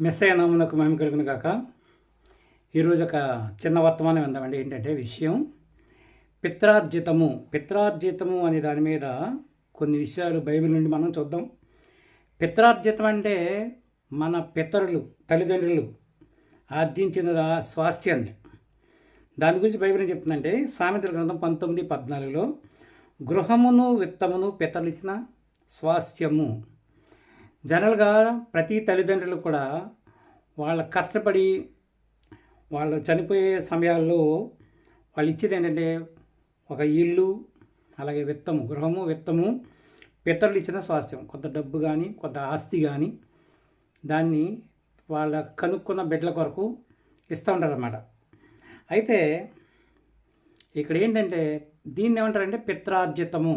మెస్సయ్య నామునకు మేము కలుగును కాక ఈరోజు ఒక చిన్న వర్తమానం విందామండి. ఏంటంటే విషయం పిత్రార్జితము. పిత్రార్జితము అనే దాని మీద కొన్ని విషయాలు బైబిల్ నుండి మనం చూద్దాం. పిత్రార్జితం అంటే మన పితరులు తల్లిదండ్రులు ఆర్జించిన స్వాస్థ్యాన్ని దాని గురించి బైబిల్ ఏం చెప్తుందంటే సామెతల గ్రంథం పంతొమ్మిది పద్నాలుగులో గృహమును విత్తమును పితరులు ఇచ్చిన స్వాస్థ్యము. జనరల్గా ప్రతి తల్లిదండ్రులు కూడా వాళ్ళ కష్టపడి వాళ్ళు చనిపోయే సమయాల్లో వాళ్ళు ఇచ్చేది ఏంటంటే ఒక ఇల్లు అలాగే విత్తము గృహము విత్తము పితరులు ఇచ్చిన స్వాస్థ్యం. కొంత డబ్బు కానీ కొంత ఆస్తి కానీ దాన్ని వాళ్ళ కనుక్కున్న బిడ్డల కొరకు ఇస్తూ ఉంటారన్నమాట. అయితే ఇక్కడ ఏంటంటే దీన్ని ఏమంటారంటే పిత్రార్జితము.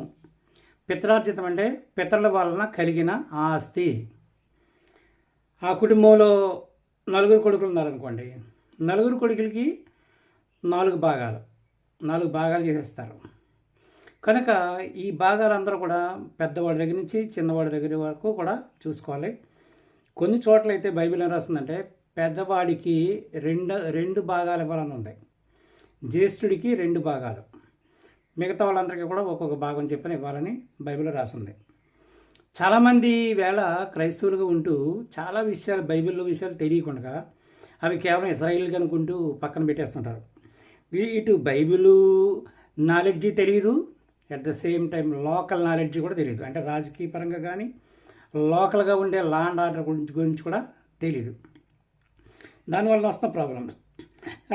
పిత్రార్జితం అంటే పితరుల వలన కలిగిన ఆస్తి. ఆ కుటుంబంలో నలుగురు కొడుకులు ఉన్నారనుకోండి. నలుగురు కొడుకులకి నాలుగు భాగాలు. నాలుగు భాగాలు చేసేస్తారు. కనుక ఈ భాగాలందరూ కూడా పెద్దవాడి దగ్గర నుంచి చిన్నవాడి దగ్గర వరకు కూడా చూసుకోవాలి. కొన్ని చోట్ల అయితే బైబిల్ ఏం రాస్తుందంటే పెద్దవాడికి రెండు రెండు భాగాలు ఇవ్వాలని ఉంది. జ్యేష్ఠుడికి రెండు భాగాలు. మిగతా వాళ్ళందరికీ కూడా ఒక్కొక్క భాగం చెప్పని ఇవ్వాలని బైబిల్లో రాసింది. చాలామంది వేళ క్రైస్తవులుగా ఉంటూ చాలా విషయాలు బైబిల్లో విషయాలు తెలియకుండా అవి కేవలం ఇస్రాయిల్ అనుకుంటూ పక్కన పెట్టేస్తుంటారు. ఇటు బైబిల్ నాలెడ్జి తెలియదు at the same time local knowledge కూడా తెలియదు అంటే రాజకీయ పరంగా కానీ లోకల్గా ఉండే లా అండ్ ఆర్డర్ గురించి గురించి కూడా తెలియదు దానివల్ల వస్తున్న ప్రాబ్లం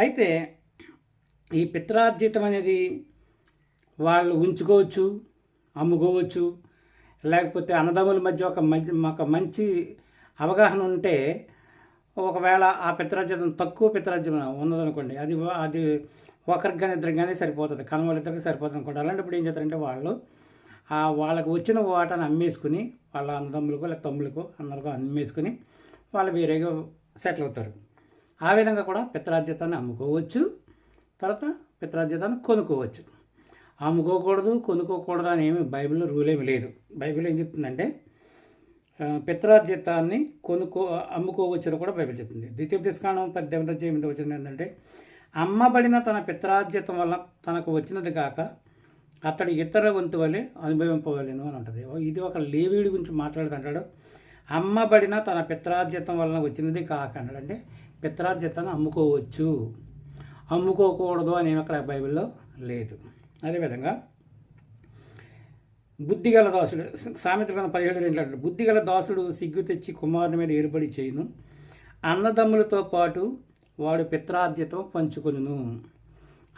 అయితే ఈ పిత్రార్జితం అనేది వాళ్ళు ఉంచుకోవచ్చు అమ్ముకోవచ్చు. లేకపోతే అన్నదమ్ముల మధ్య ఒక మంచి ఒక మంచి అవగాహన ఉంటే ఒకవేళ ఆ పిత్రార్జితం తక్కువ పిత్రార్జితం ఉన్నదనుకోండి అది అది ఒకరికి కానీ ఇద్దరికి కానీ సరిపోతుంది కనవాళ్ళిద్దరికి సరిపోతుంది అనుకోండి. అలాంటప్పుడు ఏం చేస్తారంటే వాళ్ళు ఆ వాళ్ళకి వచ్చిన వాటాను అమ్మేసుకుని వాళ్ళ అన్నదమ్ములకో లేక తమ్ములకో అన్నలకో అమ్మేసుకుని వాళ్ళు వేరేగా సెటిల్ అవుతారు. ఆ విధంగా కూడా పిత్రార్జితాన్ని అమ్ముకోవచ్చు తర్వాత పిత్రార్జితాన్ని కొనుక్కోవచ్చు. అమ్ముకోకూడదు కొనుక్కోకూడదు అని ఏమి బైబిల్లో రూల్ ఏమి లేదు. బైబిల్ ఏం చెప్తుందంటే పిత్రార్జితాన్ని కొనుక్కో అమ్ముకోవచ్చని కూడా బైబిల్ చెప్తుంది. ద్వితీయోపదేశకాండం పద్దెనిమిది అధ్యాయం ఎనిమిది వచ్చింది ఏంటంటే అమ్మబడిన తన పిత్రార్జితం వల్ల తనకు వచ్చినది కాక అతడు ఇతర వంతు వలె అనుభవింపవలను అని ఉంటుంది ఇది ఒక లేవీడి గురించి మాట్లాడుతుంటాడు అమ్మబడిన తన పిత్రార్జితం వలన వచ్చినది కాక అన్నాడు అంటే పిత్రార్జితాన్ని అమ్ముకోవచ్చు. అమ్ముకోకూడదు అని అక్కడ బైబిల్లో లేదు. అదేవిధంగా బుద్ధిగల దాసుడు సామెత గ్రంథం పదిహేడు రెండు బుద్ధిగల దాసుడు సిగ్గు తెచ్చి కుమారుని మీద ఏర్పడి చేయును. అన్నదమ్ములతో పాటు వాడు పిత్రార్జితం పంచుకొను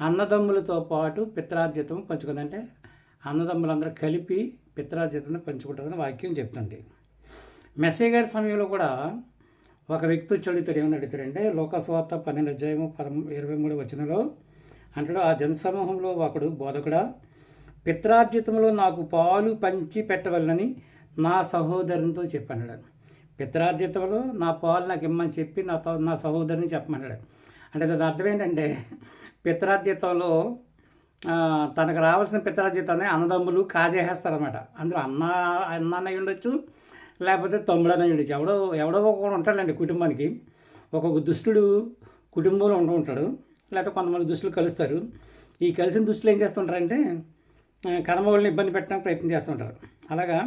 అన్నదమ్ములతో పాటు పిత్రార్జితం పంచుకుంది అంటే అన్నదమ్ములందరూ కలిపి పిత్రార్జితం పంచుకుంటారని వాక్యం చెప్తుంది. మెస్సే గారి సమయంలో కూడా ఒక వ్యక్తి వచ్చి అడుగుతాడు ఏమని అడుగుతాడంటే లోకస్వార్త పన్నెండు అధ్యాయము పదమూ ఇరవై మూడు వచనంలో అంటాడు ఆ జనసమూహంలో ఒకడు బోధకుడా పిత్రార్జితంలో నాకు పాలు పంచి పెట్టవలనని నా సహోదరునితో చెప్పన్నాడు. పిత్రార్జితంలో నా పాలు నాకు ఇమ్మని చెప్పి నా నా సహోదరుని చెప్పమన్నాడు అంటే దాని అర్థం ఏంటంటే పిత్రార్జితంలో తనకు రావాల్సిన పిత్రార్జితాన్ని అన్నదమ్ములు కాజేసేస్తారనమాట అందులో అన్న అన్న ఉండొచ్చు లేకపోతే తమ్ముడు అన్నయ్య ఉండొచ్చు. ఎవడో ఎవడో ఒకడు ఉంటాడండి కుటుంబానికి. ఒక్కొక్క దుష్టుడు కుటుంబంలో ఉంటూ ఉంటాడు. లేకపోతే కొంతమంది దుస్తులు కలుస్తారు. ఈ కలిసిన దుస్తులు ఏం చేస్తుంటారంటే ఆ, కర్మ వాళ్ళని ఇబ్బంది పెట్టడానికి ప్రయత్నం చేస్తుంటారు. అలాగా?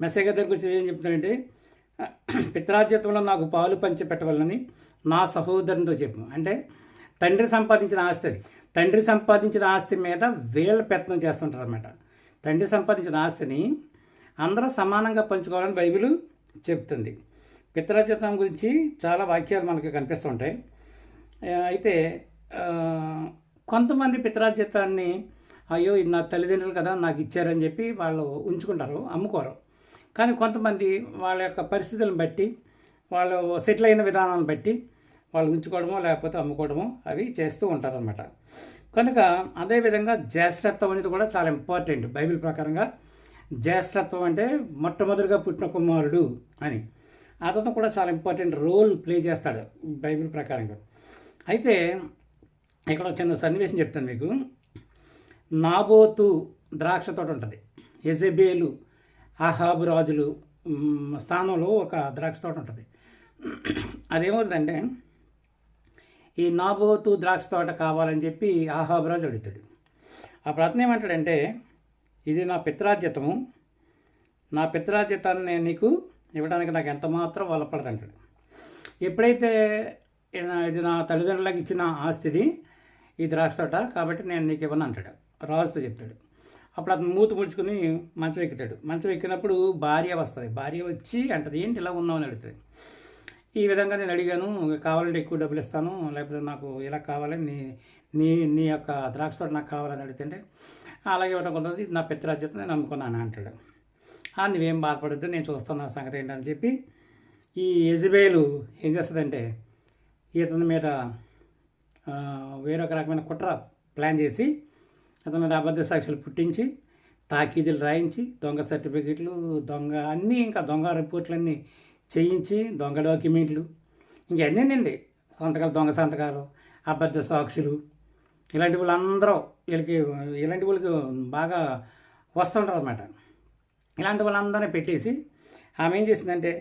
మెస్సేజ్ దగ్గరికి వచ్చి ఏం చెప్తారంటే పిత్రార్జితంలో నాకు పాలు పంచి పెట్టవాలని నా సహోదరునితో చెప్పు. అంటే తండ్రి సంపాదించిన ఆస్తి అది. తండ్రి సంపాదించిన ఆస్తి మీద వీళ్ళ ప్రయత్నం చేస్తుంటారు అనమాట తండ్రి సంపాదించిన ఆస్తిని అందరూ సమానంగా పంచుకోవాలని బైబిల్ చెప్తుంది. పిత్రార్జితం గురించి చాలా వాక్యాలు మనకి కనిపిస్తుంటాయి. అయితే కొంతమంది పిత్రార్జితాన్ని అయ్యో ఇది నా తల్లిదండ్రులు కదా నాకు ఇచ్చారని చెప్పి వాళ్ళు ఉంచుకుంటారు అమ్ముకోరు. కానీ కొంతమంది వాళ్ళ యొక్క పరిస్థితులను బట్టి వాళ్ళు సెటిల్ అయిన విధానాన్ని బట్టి వాళ్ళు ఉంచుకోవడమో లేకపోతే అమ్ముకోవడమో అవి చేస్తూ ఉంటారనమాట కనుక అదేవిధంగా జ్యేష్ఠత్వం అనేది కూడా చాలా ఇంపార్టెంట్. బైబిల్ ప్రకారంగా జ్యేష్ఠత్వం అంటే మొట్టమొదటిగా పుట్టిన కుమారుడు అని. అతను కూడా చాలా ఇంపార్టెంట్ రోల్ ప్లే చేస్తాడు బైబిల్ ప్రకారంగా. అయితే ఇక్కడ ఒక చిన్న సన్నివేశం చెప్తాను మీకు. నాబోతు ద్రాక్ష తోట ఉంటుంది. ఎజెబేలు అహాబు రాజులు స్థానంలో ఒక ద్రాక్ష తోట ఉంటుంది. అదేమవుతుందంటే ఈ నాబోతు ద్రాక్ష తోట కావాలని చెప్పి ఆహాబరాజు అడుగుతాడు. అప్పుడు అతను ఏమంటాడంటే ఇది నా పిత్రార్జితము. నా పిత్రార్జితాన్ని నేను నీకు ఇవ్వడానికి నాకు ఎంత మాత్రం అంటాడు. ఎప్పుడైతే ఇది నా తల్లిదండ్రులకు ఇచ్చిన ఆస్తిది ఈ ద్రాక్ష తోట కాబట్టి నేను నీకు ఇవ్వను అంటాడు. రాజుతో చెప్తాడు. అప్పుడు అతను మూత ముడుచుకుని మంచం ఎక్కుతాడు. మంచం ఎక్కినప్పుడు భార్య వస్తుంది. భార్య వచ్చి అంటది ఏంటి ఇలా ఉన్నామని అడుగుతుంది. ఈ విధంగా నేను అడిగాను కావాలంటే ఎక్కువ డబ్బులు ఇస్తాను లేకపోతే నాకు ఇలా కావాలి నీ నీ నీ యొక్క ద్రాక్ష తోట నాకు కావాలని అడుగుతుంటే అలాగే ఇవ్వడం కొంతది నా పిత్రాజ్యత నేను నమ్ముకున్నాను అంటాడు. "ఆ, నువ్వేం బాధపడద్దు నేను చూస్తాను నా సంగతి ఏంటని చెప్పి ఈ యజబేలు ఏం చేస్తుందంటే ఇతని మీద వేరొక రకమైన కుట్ర ప్లాన్ చేసి అతని మీద అబద్ధ సాక్షులు పుట్టించి తాకీదులు రాయించి దొంగ సర్టిఫికెట్లు దొంగ అన్నీ ఇంకా దొంగ రిపోర్ట్లన్నీ చేయించి దొంగ డాక్యుమెంట్లు ఇంకన్నీనండి సంతకాలు దొంగ సంతకాలు అబద్ధ సాక్షులు ఇలాంటి వాళ్ళందరూ వీళ్ళకి ఇలాంటి వాళ్ళకి బాగా వస్తుంటారు అన్నమాట ఇలాంటి వాళ్ళందరినీ పెట్టేసి ఆమె ఏం చేసిందంటే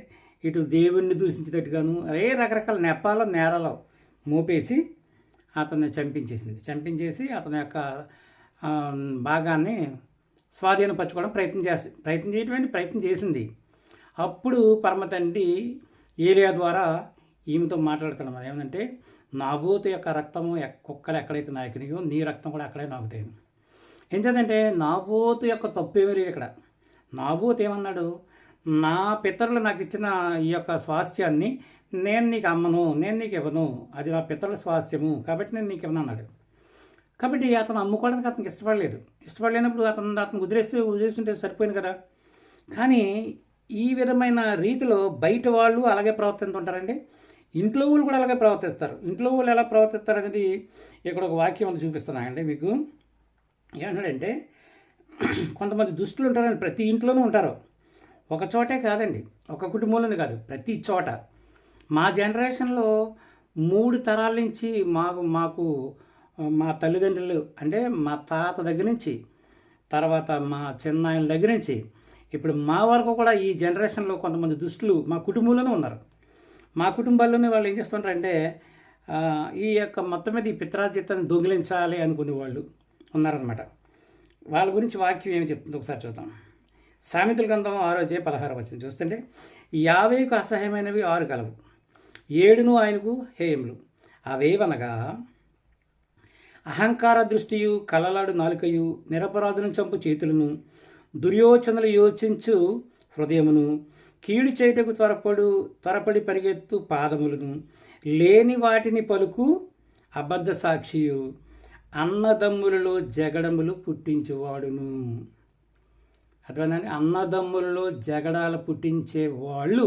ఇటు దేవుణ్ణి దూషించేటట్టుగాను అదే రకరకాల నెప్పాల నేరాలు మోపేసి అతన్ని చంపించేసింది. చంపించేసి అతని యొక్క భాగాన్ని స్వాధీనపరచుకోవడం ప్రయత్నం చేసి ప్రయత్నం చేయటువంటి ప్రయత్నం చేసింది. అప్పుడు పరమ తండ్రి ఏలియా ద్వారా ఈమెతో మాట్లాడుతున్నాం అది ఏమంటే నాబోతు యొక్క రక్తము కుక్కలు ఎక్కడైతే నాయకునియో నీ రక్తం కూడా అక్కడే నాకుతాయి ఏం చేద్దంటే నాబోతు యొక్క తప్పు ఏమీ లేదు ఇక్కడ. నాబోతు ఏమన్నాడు? నా పితరులు నాకు ఇచ్చిన ఈ యొక్క స్వాస్థ్యాన్ని నేను నీకు అమ్మను నేను నీకు ఇవ్వను. అది నా పితరుల స్వాస్థ్యము. కాబట్టి నేను నీకు ఇవ్వను అన్నాడు. కాబట్టి అతను అమ్ముకోవడానికి అతనికి ఇష్టపడలేదు. ఇష్టపడలేనప్పుడు అతను అతను వదిలేస్తే వదిలేస్తుంటే సరిపోయింది కదా. కానీ ఈ విధమైన రీతిలో బయట వాళ్ళు అలాగే ప్రవర్తిస్తుంటారండి. ఇంట్లో వాళ్ళు కూడా అలాగే ప్రవర్తిస్తారు. ఇంట్లో వాళ్ళు ఎలా ప్రవర్తిస్తారు అనేది ఇక్కడ ఒక వాక్యం అది చూపిస్తున్నానండి మీకు. ఏమంటాడంటే కొంతమంది దుస్తులు ఉంటారండి ప్రతి ఇంట్లోనూ ఉంటారు. ఒక చోటే కాదండి. ఒక కుటుంబంలోనే కాదు ప్రతి చోట. మా జనరేషన్లో మూడు తరాల నుంచి మాకు మాకు మా తల్లిదండ్రులు అంటే మా తాత దగ్గర నుంచి తర్వాత మా చిన్నాయన దగ్గర నుంచి ఇప్పుడు మా వరకు కూడా ఈ జనరేషన్లో కొంతమంది దుస్తులు మా కుటుంబంలోనే ఉన్నారు. మా కుటుంబాల్లోనే వాళ్ళు ఏం చేస్తుంటారంటే ఈ యొక్క మొత్తం మీద ఈ పిత్రార్జితాన్ని దొంగిలించాలి అనుకునే వాళ్ళు ఉన్నారనమాట వాళ్ళ గురించి వాక్యం ఏమి చెప్తుంది ఒకసారి చూద్దాం. సామెతల గ్రంథం ఆరో జే పదహారు వచ్చిన చూస్తుంటే యావేకు అసహ్యమైనవి ఆరు కలవు. ఏడును ఆయనకు హేయములు. అవేవనగా అహంకార దృష్టియు కలలాడు నాలుకయు నిరపరాధును చంపు చేతులను దుర్యోచనలు యోచించు హృదయమును కీడు చేయుటకు త్వరపడు త్వరపడి పరిగెత్తు పాదములను లేని వాటిని పలుకు అబద్ధ సాక్షియు అన్నదమ్ములలో జగడములు పుట్టించువాడును. అర్థమైందండి అన్నదమ్ములలో జగడాలు పుట్టించే వాళ్ళు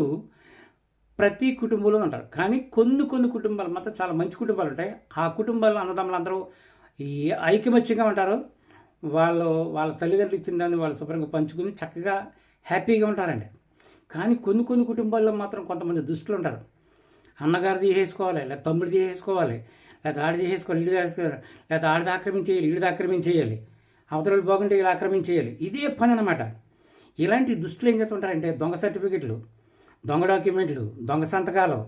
ప్రతి కుటుంబంలో ఉంటారు. కానీ కొన్ని కొన్ని కుటుంబాలు మాత్రం చాలా మంచి కుటుంబాలు ఉంటాయి. ఆ కుటుంబాల్లో అన్నదమ్ములు అందరూ ఈ ఐకమత్యంగా ఉంటారు. వాళ్ళు వాళ్ళ తల్లిదండ్రులు ఇచ్చిన దాన్ని వాళ్ళు శుభ్రంగా పంచుకుని చక్కగా హ్యాపీగా ఉంటారండి. కానీ కొన్ని కొన్ని కుటుంబాల్లో మాత్రం కొంతమంది దుస్తులు ఉంటారు. అన్నగారు తీసేసుకోవాలి లేదా తమ్ముడు తీసేసుకోవాలి లేదా ఆడి తీసేసుకోవాలి ఇల్లు వేసుకోవాలి లేదా ఆడిది ఆక్రమించేయాలి ఇల్లుది ఆక్రమించేయాలి. అవతలలు బాగుంటే ఇలా ఆక్రమించేయాలి. ఇదే పని అనమాట ఇలాంటి దుస్తులు ఏం చేస్తుంటారంటే దొంగ సర్టిఫికెట్లు దొంగ డాక్యుమెంట్లు దొంగ సంతకాలు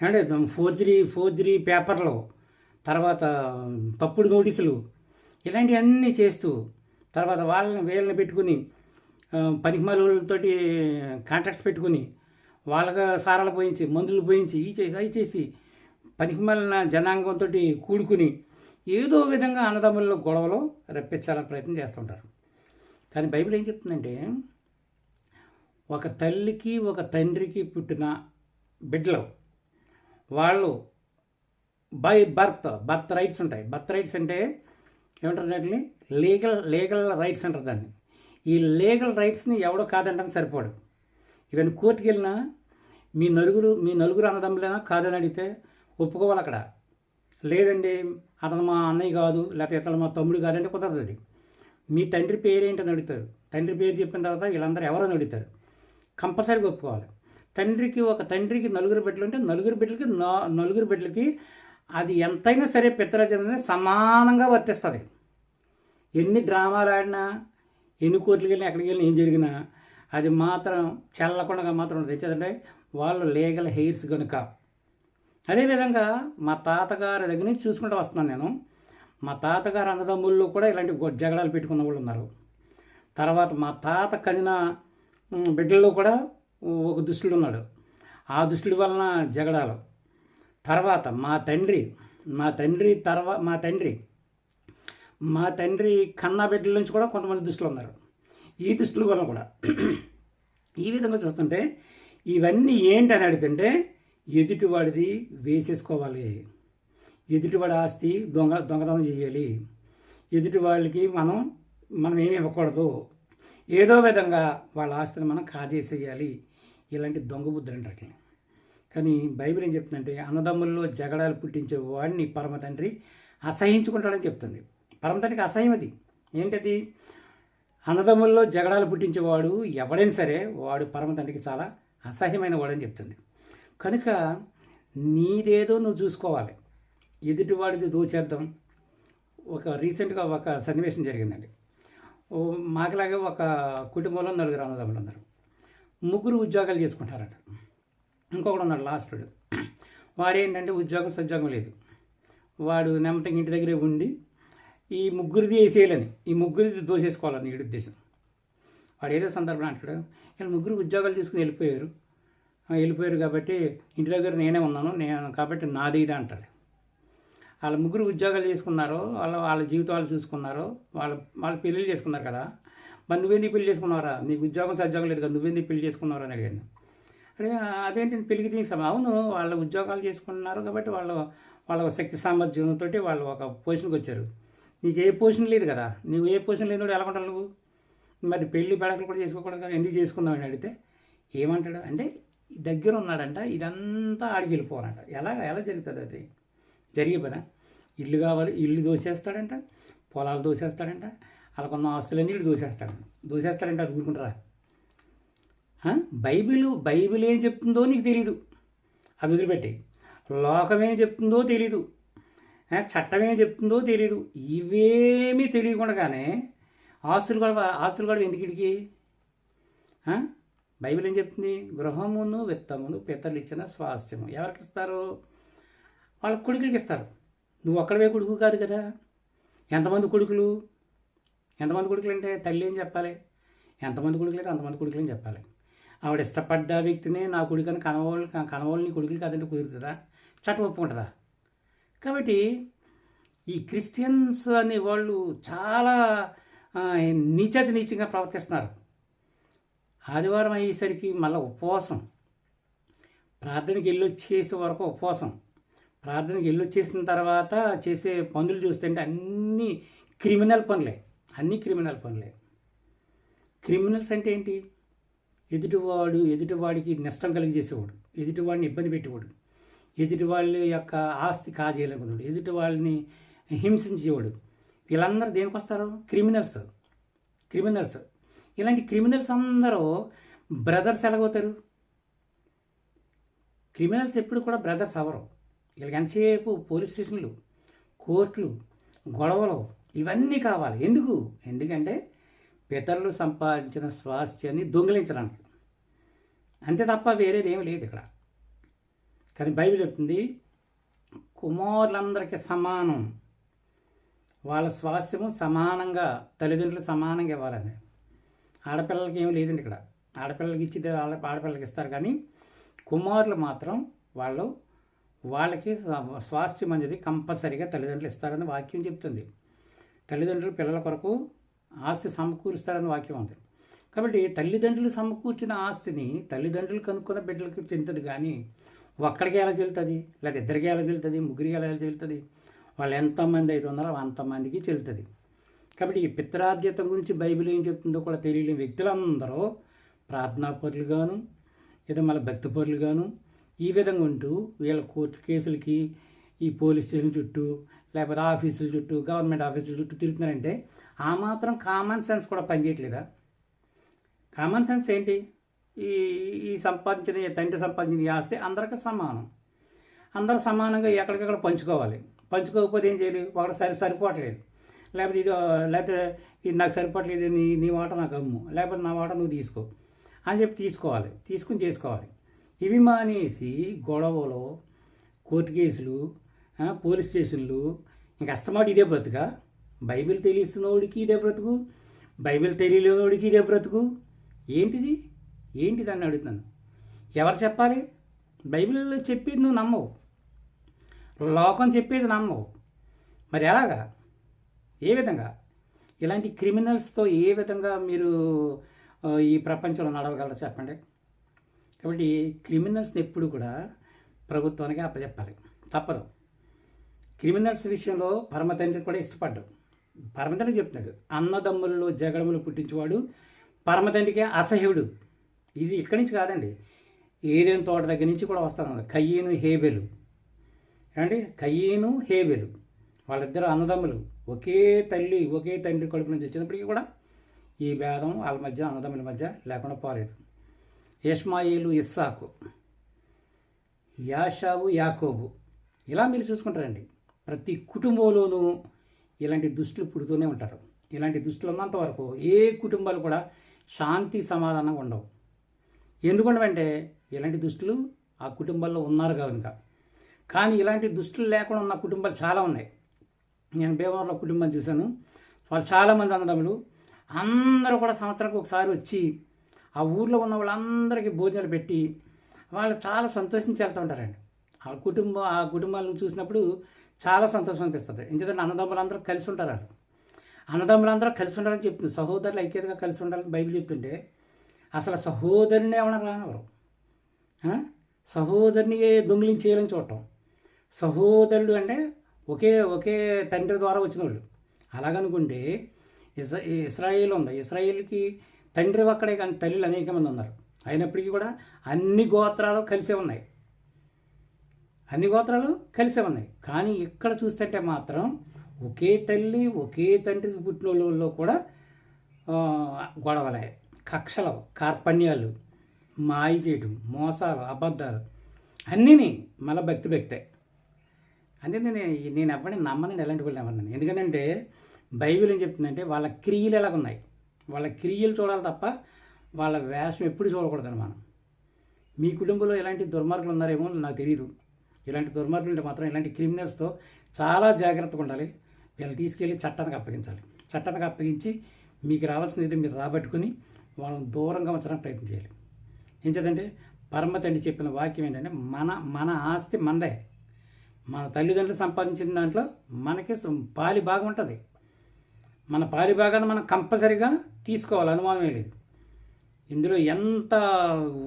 అంటే ఫోర్జరీ ఫోర్జరీ పేపర్లు తర్వాత తప్పుడు నోటీసులు ఇలాంటివన్నీ చేస్తూ తర్వాత వాళ్ళని వీళ్ళని పెట్టుకుని పనికిమాలతోటి కాంట్రాక్ట్స్ పెట్టుకుని వాళ్ళకి సారాలు పోయించి మందులు పోయించి ఈ చేసి అవి చేసి పనికిమాలిన జనాంగంతో కూడుకుని ఏదో విధంగా అన్నదమ్ముల గొడవలు రప్పించాలని ప్రయత్నం చేస్తుంటారు. కానీ బైబిల్ ఏం చెప్తుందంటే ఒక తల్లికి ఒక తండ్రికి పుట్టిన బిడ్డలు వాళ్ళు బై బర్త్ బర్త్ రైట్స్ ఉంటాయి. బర్త్ రైట్స్ అంటే ఏమంటారు దాన్ని? లీగల్ లీగల్ రైట్స్ అంటారు దాన్ని. ఈ లీగల్ రైట్స్ని ఎవడో కాదంటానికి సరిపోడు. ఇవన్నీ కోర్టుకి వెళ్ళినా మీ నలుగురు మీ నలుగురు అన్నదమ్ములైనా కాదని అడిగితే ఒప్పుకోవాలి అక్కడ. లేదండి అతను మా అన్నయ్య కాదు లేకపోతే ఇతను మా తమ్ముడు కాదంటే కుదరదు అది మీ తండ్రి పేరు ఏంటని అడుగుతారు. తండ్రి పేరు చెప్పిన తర్వాత వీళ్ళందరూ ఎవరని అడుగుతారు? కంపల్సరీగా ఒప్పుకోవాలి. తండ్రికి ఒక తండ్రికి నలుగురు బిడ్డలు ఉంటే నలుగురు బిడ్డలకి నలుగురు బిడ్డలకి అది ఎంతైనా సరే పిత్తరాజన సమానంగా వర్తిస్తుంది. ఎన్ని డ్రామాలు ఆడినా ఎన్ని కోర్టులకు వెళ్ళినా ఎక్కడికి వెళ్ళినా ఏం జరిగినా అది మాత్రం చల్లకుండా మాత్రం తెచ్చేదంటే వాళ్ళు లీగల్ హెయిర్స్ కనుక అదేవిధంగా మా తాతగారి దగ్గర నుంచి చూసుకుంటూ వస్తున్నాను నేను. మా తాతగారు అన్నదమ్ముళ్ళు కూడా ఇలాంటి జగడాలు పెట్టుకున్న వాళ్ళు ఉన్నారు. తర్వాత మా తాత కనిన బిడ్డల్లో కూడా ఒక దుష్టుడు ఉన్నాడు. ఆ దుష్టుడి వలన జగడాలు. తర్వాత మా తండ్రి మా తండ్రి తర్వా మా తండ్రి మా తండ్రి కన్నా బిడ్డల నుంచి కూడా కొంతమంది దుస్తులు ఉన్నారు. ఈ దుస్తుల వలన కూడా. ఈ విధంగా చూస్తుంటే ఇవన్నీ ఏంటి అని అడుగుతుంటే ఎదుటివాడిది వేసేసుకోవాలి. ఎదుటివాడి ఆస్తి దొంగ దొంగతనం చేయాలి. ఎదుటివాళ్ళకి మనం మనం ఏమి ఇవ్వకూడదు. ఏదో విధంగా వాళ్ళ ఆస్తిని మనం కాజేసేయాలి. ఇలాంటి దొంగ బుద్ధులు అంటారు కానీ బైబిల్ ఏం చెప్తుందంటే అన్నదమ్ముల్లో జగడాలు పుట్టించే వాడిని పరమ తండ్రి అసహించుకుంటాడని చెప్తుంది. పరమ తండ్రికి అసహ్యం అది. ఏంటది? అన్నదమ్ముల్లో జగడాలు పుట్టించేవాడు ఎవడైనా సరే వాడు పరమ తండ్రికి చాలా అసహ్యమైన వాడని చెప్తుంది. కనుక నీదేదో నువ్వు చూసుకోవాలి. ఎదుటివాడిది దోచేద్దాం. ఒక రీసెంట్గా ఒక సన్నివేశం జరిగిందండి. మాకులాగే ఒక కుటుంబంలో నలుగురు అన్నదమ్ములు ఉన్నారు ముగ్గురు ఉద్యోగాలు చేసుకుంటారట. ఇంకొకడు ఉన్నాడు లాస్ట్ వాడేంటంటే ఉద్యోగం సద్యోగం లేదు. వాడు నెమ్మటంగా ఇంటి దగ్గరే ఉండి ఈ ముగ్గురిది వేసేయాలని ఈ ముగ్గురిది దోసేసుకోవాలని ఈ ఉద్దేశం. వాడు ఏదో సందర్భం అంటాడు. వీళ్ళు ముగ్గురు ఉద్యోగాలు తీసుకుని వెళ్ళిపోయారు. వెళ్ళిపోయారు కాబట్టి ఇంటి దగ్గర నేనే ఉన్నాను. నేను కాబట్టి నాది ఇది అంటారు. వాళ్ళ ముగ్గురు ఉద్యోగాలు చేసుకున్నారు. వాళ్ళ వాళ్ళ జీవితాలు చూసుకున్నారు. వాళ్ళ వాళ్ళ పెళ్ళిళ్ళు చేసుకున్నారు కదా. మరి నువ్వేంది పెళ్ళి చేసుకున్నారా నీకు ఉద్యోగం సద్యోగం లేదు కదా. నువ్వేంది పెళ్ళి చేసుకున్నారా అని అడిగాను. అడిగా అదేంటి పెళ్ళికి దీనికి అవును వాళ్ళు ఉద్యోగాలు చేసుకున్నారు కాబట్టి వాళ్ళు వాళ్ళ శక్తి సామర్థ్యంతో వాళ్ళు ఒక పొజిషన్కి వచ్చారు. నీకు ఏ పొజిషన్ లేదు కదా. నువ్వు ఏ పొజిషన్ కూడా ఎలా ఉంటావు నువ్వు? మరి పెళ్ళి బడకలు కూడా చేసుకోకూడదు కదా. ఎందుకు చేసుకున్నావు అని అడిగితే ఏమంటాడు అంటే దగ్గర ఉన్నాడంట ఇదంతా ఆడికి వెళ్ళిపోవాలంట. ఎలా ఎలా జరుగుతుంది అది? జరిగే పని ఇల్లు కావాలి ఇల్లు దోసేస్తాడంట పొలాలు దోసేస్తాడంట వాళ్ళకున్న ఆస్తులన్నీ ఇల్లు దోసేస్తాడంట దోసేస్తాడంట అది ఊరుకుంటారా? బైబిల్ బైబిల్ ఏం చెప్తుందో నీకు తెలీదు. అది వదిలిపెట్టి. లోకం ఏం చెప్తుందో తెలీదు. చట్టం ఏం చెప్తుందో తెలీదు. ఇవేమీ తెలియకుండానే ఆస్తులు కూడా ఆస్తులు కూడా ఎందుకు ఇడికి బైబిల్ ఏం చెప్తుంది? గృహమును విత్తమును పితరులు ఇచ్చిన స్వాస్థ్యము. ఎవరికి ఇస్తారు? వాళ్ళ కొడుకులకి ఇస్తారు. నువ్వు ఒక్కడవే కొడుకు కాదు కదా. ఎంతమంది కొడుకులు? ఎంతమంది కొడుకులు అంటే తల్లి ఏం చెప్పాలి? ఎంతమంది కొడుకులు అంటే అంతమంది కొడుకులు అని చెప్పాలి? ఆవిడ ఇష్టపడ్డ వ్యక్తిని నా కొడుకుని కనవాళ్ళు కనవాళ్ళు నీ కొడుకులు కాదంటే కుదురుతుందా? చట్టం ఒప్పుకుంటుందా? కాబట్టి ఈ క్రిస్టియన్స్ అనే వాళ్ళు చాలా నీచాతి నీచంగా ప్రవర్తిస్తున్నారు. ఆదివారం అయ్యేసరికి మళ్ళీ ఉపవాసం. ప్రార్థనకి వెళ్ళి వచ్చేసే వరకు ఉపవాసం. ప్రార్థనకి వెళ్ళి వచ్చేసిన తర్వాత చేసే పనులు చూస్తుంటే అన్నీ క్రిమినల్ పనులే. అన్నీ క్రిమినల్ పనులే. క్రిమినల్స్ అంటే ఏంటి? ఎదుటివాడు ఎదుటివాడికి నష్టం కలిగజేసేవాడు. ఎదుటివాడిని ఇబ్బంది పెట్టేవాడు. ఎదుటివాళ్ళ యొక్క ఆస్తి కాజేయాలనుకున్నాడు ఎదుటి వాళ్ళని హింసించేవాడు. వీళ్ళందరూ దేనికి వస్తారు క్రిమినల్స్. క్రిమినల్స్. ఇలాంటి క్రిమినల్స్ అందరూ బ్రదర్స్ ఎలాగవుతారు? క్రిమినల్స్ ఎప్పుడు కూడా బ్రదర్స్ అవరు వీళ్ళకి ఎంతసేపు పోలీస్ స్టేషన్లు కోర్టులు గొడవలు ఇవన్నీ కావాలి. ఎందుకు? ఎందుకంటే పితరులు సంపాదించిన స్వాస్థ్యాన్ని దొంగిలించడానికి. అంతే తప్ప వేరేది ఏమీ లేదు ఇక్కడ. కానీ బైబిల్ చెప్తుంది కుమారులందరికీ సమానం. వాళ్ళ స్వాస్థ్యము సమానంగా తల్లిదండ్రులు సమానంగా ఇవ్వాలని. ఆడపిల్లలకి ఏమి లేదండి ఇక్కడ. ఆడపిల్లలకి ఇచ్చి ఆడపిల్లలకి ఇస్తారు కానీ కుమారులు మాత్రం వాళ్ళు వాళ్ళకి స్వాస్థ్యం అనేది కంపల్సరీగా తల్లిదండ్రులు ఇస్తారని వాక్యం చెప్తుంది. తల్లిదండ్రులు పిల్లల కొరకు ఆస్తి సమకూరుస్తారని వాక్యం ఉంది. కాబట్టి తల్లిదండ్రులు సమకూర్చిన ఆస్తిని తల్లిదండ్రులు కనుక్కున్న బిడ్డలకు చెందుతుంది కానీ ఒక్కడికి ఎలా చెల్లుతుంది? లేదా ఇద్దరికి ఎలా చెల్లుతుంది? ముగ్గురికి ఎలా చెల్లుతుంది? వాళ్ళు ఎంతమంది అయితే ఉన్నారో అంతమందికి చెల్లుతుంది. కాబట్టి ఈ పిత్రార్జితం గురించి బైబిల్ ఏం చెప్తుందో కూడా తెలియని వ్యక్తులందరూ ప్రార్థనాపరులుగాను ఏదో మళ్ళీ భక్తిపరులుగాను ఈ విధంగా ఉంటూ వీళ్ళ కోర్టు కేసులకి ఈ పోలీస్ స్టేషన్ చుట్టూ లేకపోతే ఆఫీసుల చుట్టూ గవర్నమెంట్ ఆఫీసుల చుట్టూ తిరుగుతున్నారంటే ఆ మాత్రం కామన్ సెన్స్ కూడా పనిచేయట్లేదా? కామన్ సెన్స్ ఏంటి? ఈ ఈ సంపాదించిన తండ్రి సంపాదించిన ఆస్తి అందరికీ సమానం. అందరూ సమానంగా ఎక్కడికక్కడ పంచుకోవాలి. పంచుకోకపోతే ఏం చేయాలి? ఒకటి సరి సరిపోవట్లేదు. లేకపోతే ఇది లేకపోతే ఇది నాకు సరిపట్లేదు నీ నీ వాట నాకు అమ్ము. లేకపోతే నా వాట నువ్వు తీసుకో. అని చెప్పి తీసుకోవాలి. తీసుకుని చేసుకోవాలి. ఇవి మానేసి గొడవలు కోర్టు కేసులు పోలీస్ స్టేషన్లు ఇంకా అస్తమాట ఇదే బ్రతుక? బైబిల్ తెలిసినోడికి ఇదే బ్రతుకు? బైబిల్ తెలియలేనోడికి ఇదే బ్రతుకు? ఏంటిది? ఏంటిది అని అడుగుతాను ఎవరు చెప్పాలి? బైబిల్లో చెప్పేది నువ్వు నమ్మవు. లోకం చెప్పేది నమ్మవు. మరి ఎలాగా? ఏ విధంగా? ఇలాంటి క్రిమినల్స్తో ఏ విధంగా మీరు ఈ ప్రపంచంలో నడవగలరు చెప్పండి? కాబట్టి క్రిమినల్స్ని ఎప్పుడు కూడా ప్రభుత్వానికి అప్పచెప్పాలి తప్పదు. క్రిమినల్స్ విషయంలో పరమతండ్రి కూడా ఇష్టపడ్డాడు. పరమతండ్రి చెప్తున్నాడు అన్నదమ్ములలో జగడములు పుట్టించేవాడు పరమతండ్రికే అసహ్యుడు. ఇది ఇక్కడి నుంచి కాదండి. ఏదేం తోట దగ్గర నుంచి కూడా వస్తాను. కయ్యను హేబెలు. ఏమండి? కయ్యను హేబెలు. వాళ్ళిద్దరు అన్నదమ్ములు. ఒకే తల్లి ఒకే తండ్రి కడుపు నుంచి వచ్చినప్పటికీ కూడా ఈ భేదం వాళ్ళ మధ్య అన్నదమ్ముల మధ్య లేకుండా పోలేదు. ఇష్మాయిలు ఇస్సాకు యాషావు యాకోబు ఇలా మీరు చూసుకుంటారండి. ప్రతి కుటుంబంలోనూ ఇలాంటి దుస్తులు పుడుతూనే ఉంటారు. ఇలాంటి దుస్తులు ఉన్నంత వరకు ఏ కుటుంబాలు కూడా శాంతి సమాధానంగా ఉండవు. ఎందుకంటే ఇలాంటి దుస్తులు ఆ కుటుంబాల్లో ఉన్నారు కనుక. కానీ ఇలాంటి దుస్తులు లేకుండా ఉన్న కుటుంబాలు చాలా ఉన్నాయి. నేను భీమవరంలో కుటుంబం చూశాను. వాళ్ళు చాలామంది అన్నదమ్ములు. అందరూ కూడా సంవత్సరానికి ఒకసారి వచ్చి ఆ ఊర్లో ఉన్న వాళ్ళందరికీ భోజనాలు పెట్టి వాళ్ళు చాలా సంతోషించి వెళ్తూ ఉంటారండి. ఆ కుటుంబం ఆ కుటుంబాలను చూసినప్పుడు చాలా సంతోషం అనిపిస్తుంది. ఎందుకంటే అన్నదమ్ములందరూ కలిసి ఉంటారు వాళ్ళు అన్నదమ్ములందరూ కలిసి ఉండాలని చెప్తుంది. సహోదరులు ఐక్యతగా కలిసి ఉండాలని బైబిల్ చెప్తుంటే అసలు సహోదరుని ఏమన్నా రానవరు సహోదరుని దొంగిలించేయాలని చూడటం సహోదరుడు అంటే ఒకే ఒకే తండ్రి ద్వారా వచ్చిన వాళ్ళు అలాగనుకుంటే ఇస్ ఇస్రాయిల్ ఉంది. ఇస్రాయిల్కి తండ్రి ఒక్కడే కానీ తల్లులు అనేక మంది ఉన్నారు. అయినప్పటికీ కూడా అన్ని గోత్రాలు కలిసే ఉన్నాయి. అన్ని గోత్రాలు కలిసే ఉన్నాయి. కానీ ఇక్కడ చూస్తుంటే మాత్రం ఒకే తల్లి ఒకే తండ్రికి పుట్టిన వాళ్ళలో కూడా గొడవలే. కక్షలు కార్పణ్యాలు మాయ చేయటం మోసాలు అబద్ధాలు అన్నీని మళ్ళీ భక్తి భక్తే. అంటే నేను నేను ఎవరిని నమ్మని ఎలాంటి వాళ్ళు నమ్మనండి ఎందుకంటే బైబిల్ ఏం చెప్తుందంటే వాళ్ళ క్రియలు ఎలాగ ఉన్నాయి? వాళ్ళ క్రియలు చూడాలి తప్ప వాళ్ళ వేషం ఎప్పుడు చూడకూడదని మనం. మీ కుటుంబంలో ఎలాంటి దుర్మార్గులు ఉన్నారేమో నాకు తెలియదు ఇలాంటి దుర్మార్గులు ఉంటే మాత్రం ఇలాంటి క్రిమినల్స్తో చాలా జాగ్రత్తగా ఉండాలి. వీళ్ళని తీసుకెళ్ళి చట్టానికి అప్పగించాలి. చట్టానికి అప్పగించి మీకు రావాల్సిన ఇది మీరు రాబట్టుకుని వాళ్ళని దూరంగా ఉంచడానికి ప్రయత్నం చేయాలి. ఏం చేద్దంటే పరమ తండ్రి చెప్పిన వాక్యం ఏంటంటే మన మన ఆస్తి మనదే మన తల్లిదండ్రులు సంపాదించిన దాంట్లో మనకి పాలి భాగం ఉంటుంది. మన పాలి భాగాన్ని మనం కంపల్సరీగా తీసుకోవాలి అనుమానమే లేదు. ఇందులో ఎంత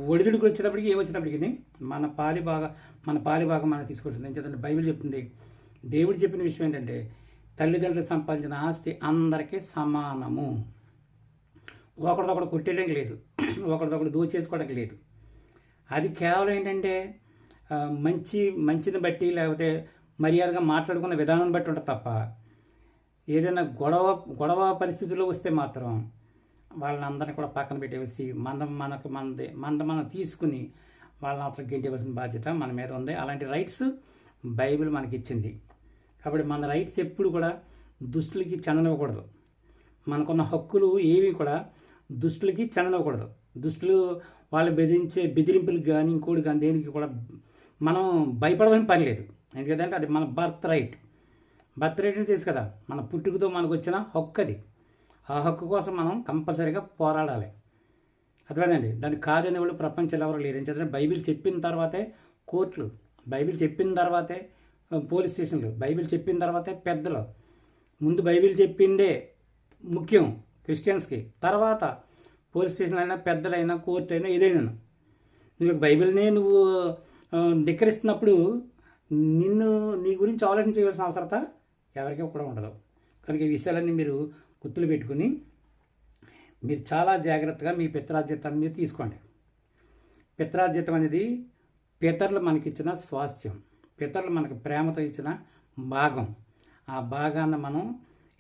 ఒడిదుడికి వచ్చేటప్పటికి ఏమొచ్చినప్పటికీ వచ్చినప్పటికీ మన పాలి భాగ మన పాలి భాగం మనం తీసుకోవాల్సింది. ఏం బైబిల్ చెప్తుంది. దేవుడు చెప్పిన విషయం ఏంటంటే తల్లిదండ్రులు సంపాదించిన ఆస్తి అందరికీ సమానము. ఒకరిదొకడు కొట్టేయడానికి లేదు. ఒకరిదొకడు దోచేసుకోవడానికి లేదు. అది కేవలం ఏంటంటే మంచి మంచిని బట్టి లేకపోతే మర్యాదగా మాట్లాడుకున్న విధానం బట్టి ఉంటుంది తప్ప ఏదైనా గొడవ గొడవ పరిస్థితుల్లో వస్తే మాత్రం వాళ్ళని అందరినీ కూడా పక్కన పెట్టేసి మంద మనకు మనది మంద మనం తీసుకుని వాళ్ళని అతను గెంటేవలసిన బాధ్యత మన మీద ఉంది. అలాంటి రైట్స్ బైబిల్ మనకి ఇచ్చింది కాబట్టి మన రైట్స్ ఎప్పుడు కూడా దుస్తులకి చెందనివ్వకూడదు. మనకున్న హక్కులు ఏవి కూడా దుస్తులకి చెందనివ్వకూడదు. దుస్తులు వాళ్ళు బెదిరించే బెదిరింపులకు కానీ ఇంకోటి కానీ దేనికి కూడా మనం భయపడమని పని లేదు. ఎందుకంటే అది మన బర్త్ రైట్. బర్త్ రైట్ అని తెలుసు కదా మన పుట్టుకతో మనకు వచ్చిన హక్కు అది ఆ హక్కు కోసం మనం కంపల్సరీగా పోరాడాలి. అర్థమైందండి? దాన్ని కాదని వాళ్ళు ప్రపంచంలో ఎవరు లేరు. ఎందుకంటే బైబిల్ చెప్పిన తర్వాతే కోర్టులు బైబిల్ చెప్పిన తర్వాతే పోలీస్ స్టేషన్లు బైబిల్ చెప్పిన తర్వాతే పెద్దలు. ముందు బైబిల్ చెప్పిందే ముఖ్యం క్రిస్టియన్స్కి. తర్వాత పోలీస్ స్టేషన్ అయినా పెద్దలైనా కోర్టు అయినా ఏదైనా నువ్వు బైబిల్నే నువ్వు ధిక్కరిస్తున్నప్పుడు నిన్ను నీ గురించి ఆలోచించవలసిన అవసరత ఎవరికీ కూడా ఉండదు. కనుక ఈ విషయాలన్నీ మీరు గుర్తులు పెట్టుకుని మీరు చాలా జాగ్రత్తగా మీ పిత్రార్జితాన్ని మీరు తీసుకోండి. పిత్రార్జితం అనేది పితరులు మనకిచ్చిన స్వాస్థ్యం పితరులు మనకు ప్రేమతో ఇచ్చిన భాగం. ఆ భాగాన్ని మనం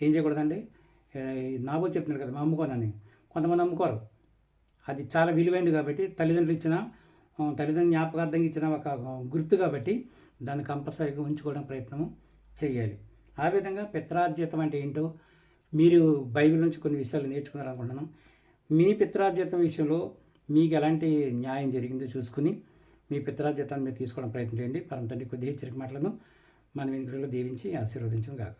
ఏం చేయకూడదండి? నాబో చెప్తున్నారు కదా అమ్ముకోనని. కొంతమంది అమ్ముకోరు. అది చాలా విలువైంది కాబట్టి తల్లిదండ్రులు ఇచ్చిన తల్లిదండ్రులు జ్ఞాపకార్థంగా ఇచ్చిన ఒక గుర్తు కాబట్టి దాన్ని కంపల్సరీగా ఉంచుకోవడం ప్రయత్నం చేయాలి. ఆ విధంగా పిత్రార్జితం అంటే ఏంటో మీరు బైబిల్ నుంచి కొన్ని విషయాలు నేర్చుకున్నారనుకుంటున్నాం మీ పిత్రార్జితం విషయంలో మీకు ఎలాంటి న్యాయం జరిగిందో చూసుకుని మీ పిత్రార్జితాన్ని మీరు తీసుకోవడం ప్రయత్నం చేయండి. పరమ తండ్రి కొద్ది హెచ్చరిక మాటలను మన వెనుకలో దీవించి ఆశీర్వదించడం గాక.